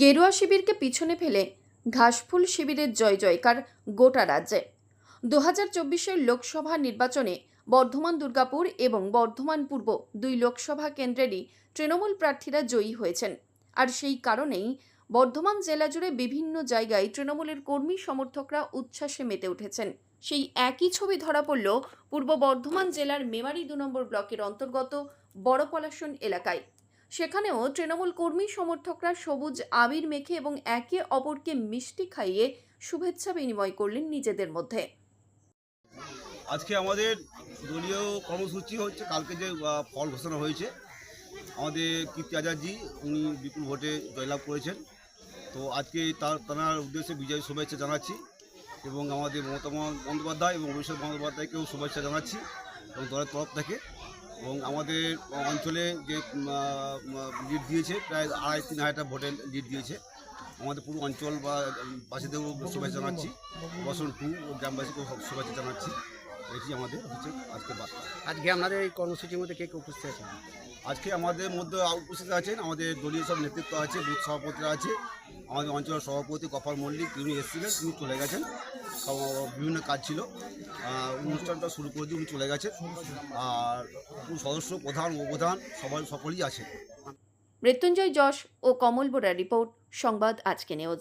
গেরুয়া শিবিরকে পিছনে ফেলে ঘাসফুল শিবিরের জয় জয়কার গোটা রাজ্যে। দু হাজার চব্বিশের লোকসভা নির্বাচনে বর্ধমান দুর্গাপুর এবং বর্ধমান পূর্ব দুই লোকসভা কেন্দ্রেরই তৃণমূল প্রার্থীরা জয়ী হয়েছেন। আর সেই কারণেই বর্ধমান জেলা জুড়ে বিভিন্ন জায়গায় তৃণমূলের কর্মী সমর্থকরা উচ্ছ্বাসে মেতে উঠেছেন। সেই একই ছবি ধরা পড়ল পূর্ব বর্ধমান জেলার মেমারি দু নম্বর ব্লকের অন্তর্গত বড়পলাশন এলাকায়। সেখানেও তৃণমূল কর্মী সমর্থকরা সবুজ আবির মেখে এবং একে অপরকে মিষ্টি খাইয়ে শুভেচ্ছা বিনিময় করলেন নিজেদের মধ্যে। আজকে আমাদের দলীয় কর্মসূচি হচ্ছে, কালকে যে ফল ঘোষণা হয়েছে, আমাদের কীর্তি আজাদজি, উনি বিপুল ভোটে জয়লাভ করেছেন। তো আজকে তার তার উদ্দেশ্যে বিজয় শুভেচ্ছা জানাচ্ছি এবং আমাদের মমতা বন্দ্যোপাধ্যায় এবং অভিষেক বন্দ্যোপাধ্যায়কেও শুভেচ্ছা জানাচ্ছি এবং দলের তরফ থেকে। এবং আমাদের অঞ্চলে যে লিড দিয়েছে, প্রায় আড়াই তিন হাজারটা ভোটে লিড দিয়েছে। আমাদের পুরো অঞ্চল বা বাসীদেরও শুভেচ্ছা জানাচ্ছি। বসন টু গ্রামবাসীকেও শুভেচ্ছা জানাচ্ছি। এটি আমাদের হচ্ছে আজকে বার্তা। আজকে আপনাদের এই কর্মসূচির মধ্যে কে কে উপস্থিত আছেন? আজকে আমাদের মধ্যে উপস্থিত আছেন আমাদের দলীয় সব নেতৃত্ব আছে বুথ সভাপতিরা আছে আমাদের অঞ্চলের সভাপতি কপাল মল্লিক তিনি এসেছিলেন তিনি চলে গেছেন। বিভিন্ন কাজ ছিল। অনুষ্ঠানটা শুরু করে দিয়ে উনি চলে গেছেন। আর পুরো সদস্য প্রধান উপপ্রধান সবাই সকলেই আছে মৃত্যুঞ্জয় যশ ও কমল বোরার রিপোর্ট সংবাদ আজকে নিউজ।